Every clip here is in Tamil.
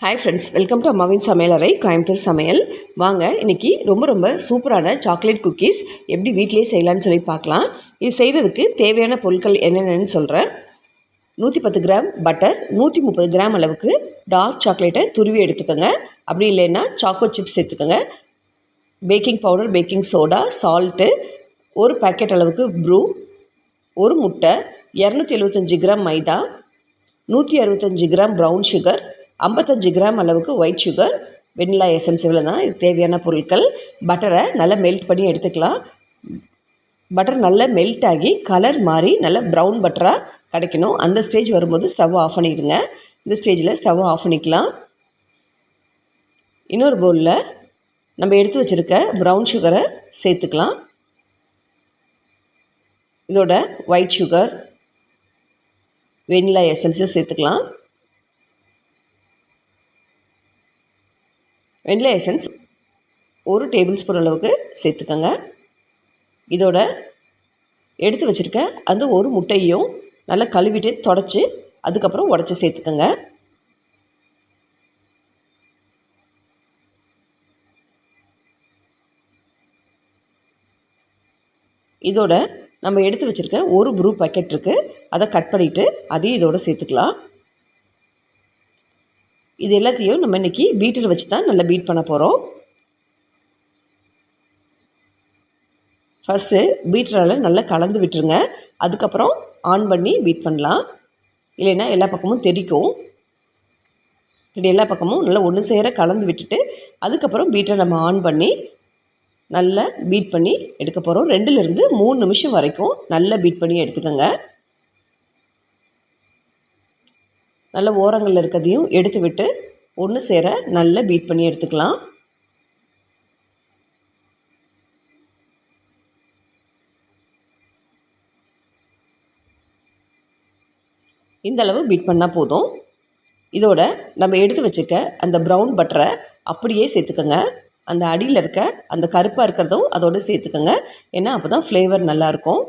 ஹாய் ஃப்ரெண்ட்ஸ் வெல்கம் டு அம்மாவின் சமையலறை கோயம்புத்தூர் சமையல் வாங்க இன்றைக்கி ரொம்ப ரொம்ப சூப்பரான சாக்லேட் குக்கீஸ் எப்படி வீட்டிலேயே செய்யலான்னு சொல்லி பார்க்கலாம். இது செய்கிறதுக்கு தேவையான பொருட்கள் என்னென்னு சொல்கிறேன் நூற்றி பத்து கிராம் பட்டர் நூற்றி முப்பது கிராம் அளவுக்கு டார்க் சாக்லேட்டை துருவி எடுத்துக்கோங்க. அப்படி இல்லைன்னா சாக்கோ சிப்ஸ் எடுத்துக்கோங்க baking powder baking soda salt ஒரு பேக்கெட் அளவுக்கு ப்ரூ ஒரு முட்டை இரநூத்தி எழுபத்தஞ்சி கிராம் மைதா நூற்றி அறுபத்தஞ்சி கிராம் ப்ரௌன் சுகர் ஐம்பத்தஞ்சு கிராம் அளவுக்கு ஒயிட் சுகர் வெண்ணிலா எசன்ஸ் இவ்வளோ தான். இது தேவையான பொருட்கள். பட்டரை நல்லா மெல்ட் பண்ணி எடுத்துக்கலாம். பட்டர் நல்லா மெல்ட் ஆகி கலர் மாறி நல்லா ப்ரௌன் பட்டராக கிடைக்கணும். அந்த ஸ்டேஜ் வரும்போது ஸ்டவ் ஆஃப் பண்ணிடுங்க. இந்த ஸ்டேஜில் ஸ்டவ் ஆஃப் பண்ணிக்கலாம். இன்னொரு பவுலில் நம்ம எடுத்து வச்சுருக்க ப்ரௌன் சுகரை சேர்த்துக்கலாம். இதோட ஒயிட் சுகர் வெண்ணிலா எசன்ஸும் சேர்த்துக்கலாம். வெண்ணிலா எசன்ஸ் ஒரு டேபிள் ஸ்பூன் அளவுக்கு சேர்த்துக்கோங்க. இதோட எடுத்து வச்சுருக்க அந்த ஒரு முட்டையும் நல்லா கழுவிட்டு தொடச்சி அதுக்கப்புறம் உடச்சி சேர்த்துக்கோங்க. இதோட நம்ம எடுத்து வச்சுருக்க ஒரு ப்ரூ பாக்கெட் இருக்குது அதை கட் பண்ணிவிட்டு அதையும் இதோட சேர்த்துக்கலாம். இது எல்லாத்தையும் நம்ம இன்றைக்கி பீட்டர் வச்சு தான் நல்லா பீட் பண்ண போகிறோம் ஃபஸ்ட்டு பீட்டரால் நல்லா கலந்து விட்டுருங்க. அதுக்கப்புறம் ஆன் பண்ணி பீட் பண்ணலாம். இல்லைன்னா எல்லா பக்கமும் தெரிக்கும். இப்படி எல்லா பக்கமும் நல்லா ஒன்று சேர கலந்து விட்டுட்டு அதுக்கப்புறம் பீட்டரை நம்ம ஆன் பண்ணி நல்லா பீட் பண்ணி எடுக்க போகிறோம் ரெண்டுலேருந்து மூணு நிமிஷம் வரைக்கும் நல்லா பீட் பண்ணி எடுத்துக்கோங்க. நல்ல ஓரங்களில் இருக்கிறதையும் எடுத்து விட்டு ஒன்று சேர நல்லா பீட் பண்ணி எடுத்துக்கலாம். இந்த அளவு பீட் பண்ணால் போதும். இதோட நம்ம எடுத்து வச்சுக்க அந்த ப்ரௌன் பட்டரை அப்படியே சேர்த்துக்கோங்க. அந்த அடியில் இருக்க அந்த கருப்பாக இருக்கிறதும் அதோடு சேர்த்துக்கோங்க. ஏன்னா அப்போ தான் ஃப்ளேவர் நல்லாயிருக்கும்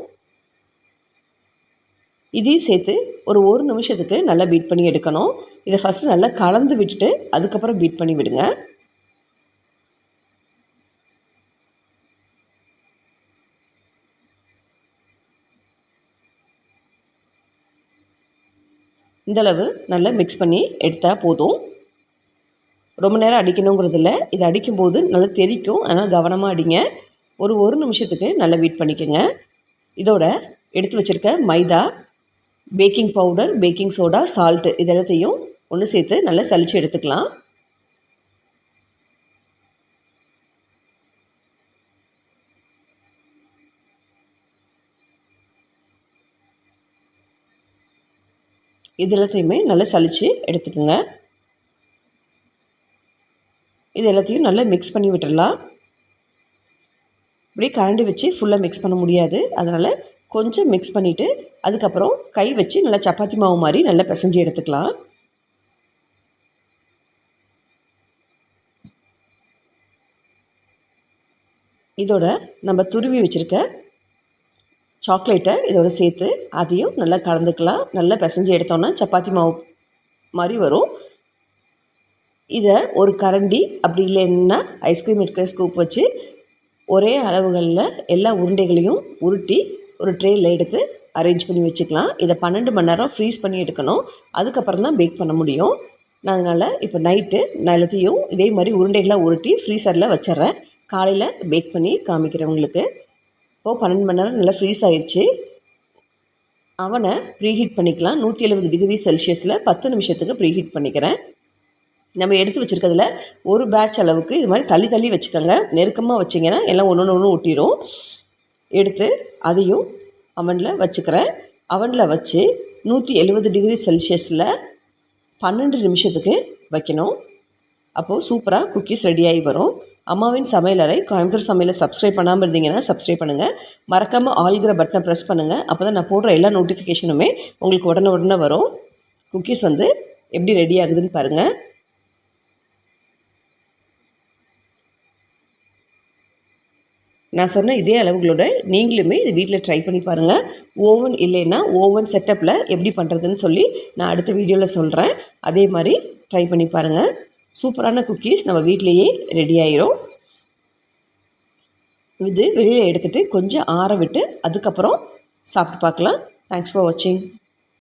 இதையும் சேர்த்து ஒரு ஒரு நிமிஷத்துக்கு நல்லா பீட் பண்ணி எடுக்கணும். இதை ஃபஸ்ட்டு நல்லா கலந்து விட்டுட்டு அதுக்கப்புறம் பீட் பண்ணி விடுங்க. இந்தளவு நல்லா மிக்ஸ் பண்ணி எடுத்தால் போதும். ரொம்ப நேரம் அடிக்கணுங்கிறது இல்லை. இது அடிக்கும்போது நல்லா தெரிக்கும். அதனால் கவனமாக அடிங்க. ஒரு ஒரு நிமிஷத்துக்கு நல்லா பீட் பண்ணிக்கோங்க. இதோட எடுத்து வச்சுருக்க maida baking powder baking soda salt இது எல்லாத்தையும் ஒன்று சேர்த்து நல்லா சளிச்சு எடுத்துக்கலாம். இது எல்லாத்தையுமே நல்லா சளிச்சு எடுத்துக்கோங்க. இது எல்லாத்தையும் நல்லா மிக்ஸ் பண்ணி விட்டுடலாம் இப்படி கரண்டி வச்சு ஃபுல்லாக மிக்ஸ் பண்ண முடியாது. அதனால் கொஞ்சம் மிக்ஸ் பண்ணிவிட்டு அதுக்கப்புறம் கை வச்சு நல்லா சப்பாத்தி மாவு மாதிரி நல்லா பிசைஞ்சு எடுத்துக்கலாம். இதோட நம்ம துருவி வச்சுருக்க சாக்லேட்டை இதோட சேர்த்து அதையும் நல்லா கலந்துக்கலாம். நல்லா பிசைஞ்சு எடுத்தோன்னா சப்பாத்தி மாவு மாதிரி வரும். இதை ஒரு கரண்டி அப்படி இல்லைன்னா ஐஸ்கிரீம் இருக்கிற ஸ்கூப் வச்சு ஒரே அளவுகளில் எல்லா உருண்டைகளையும் உருட்டி ஒரு ட்ரேயில் எடுத்து அரேஞ்ச் பண்ணி வச்சுக்கலாம். இதை பன்னெண்டு மணி நேரம் ஃப்ரீஸ் பண்ணி எடுக்கணும். அதுக்கப்புறம் தான் பேக் பண்ண முடியும். நான் அதனால் இப்போ நைட்டு நான் எல்லாத்தையும் இதே மாதிரி உருண்டைகளாக உருட்டி ஃப்ரீசரில் வச்சிட்றேன். காலையில் பேக் பண்ணி காமிக்கிறேன் உங்களுக்கு. இப்போது பன்னெண்டு மணி நேரம் நல்லா ஃப்ரீஸ் ஆயிடுச்சு அவனை ப்ரீஹீட் பண்ணிக்கலாம். நூற்றி எழுபது டிகிரி செல்சியஸில் பத்து நிமிஷத்துக்கு ப்ரீஹீட் பண்ணிக்கிறேன். நம்ம எடுத்து வச்சுருக்கிறதுல ஒரு பேட்ச் அளவுக்கு இது மாதிரி தள்ளி தள்ளி வச்சுக்கோங்க. நெருக்கமாக வச்சிங்கன்னா எல்லாம் ஒன்று ஒன்று ஒன்று ஒட்டிடும் எடுத்து அதையும் அவனில் வச்சுக்கிறேன். அவனில் வச்சு நூற்றி எழுபது டிகிரி செல்சியஸில் பன்னெண்டு நிமிஷத்துக்கு வைக்கணும். அப்போது சூப்பராக குக்கீஸ் ரெடியாகி வரும். அம்மாவின் சமையலறை கோயம்புத்தூர் சமையலை சப்ஸ்கிரைப் பண்ணாமல் இருந்தீங்கன்னா சப்ஸ்கிரைப் பண்ணுங்கள் மறக்காமல் ஆல்கிற பட்டனை ப்ரெஸ் பண்ணுங்கள் அப்போ தான் நான் போடுற எல்லா நோட்டிஃபிகேஷனுமே உங்களுக்கு உடனே உடனே வரும். குக்கீஸ் வந்து எப்படி ரெடி ஆகுதுன்னு பாருங்கள் நான் சொன்ன இதே அளவுகளோட நீங்களுமே இது வீட்டில் ட்ரை பண்ணி பாருங்கள் ஓவன் இல்லைன்னா ஓவன் செட்டப்பில் எப்படி பண்ணுறதுன்னு சொல்லி நான் அடுத்த வீடியோவில் சொல்கிறேன் அதே மாதிரி ட்ரை பண்ணி பாருங்கள் சூப்பரான குக்கீஸ் நம்ம வீட்டிலையே ரெடி ஆயிரும். இது வெளியில் எடுத்துகிட்டு கொஞ்சம் ஆற விட்டு அதுக்கப்புறம் சாப்பிட்டு பார்க்கலாம். தேங்க்ஸ் ஃபார் வாட்சிங்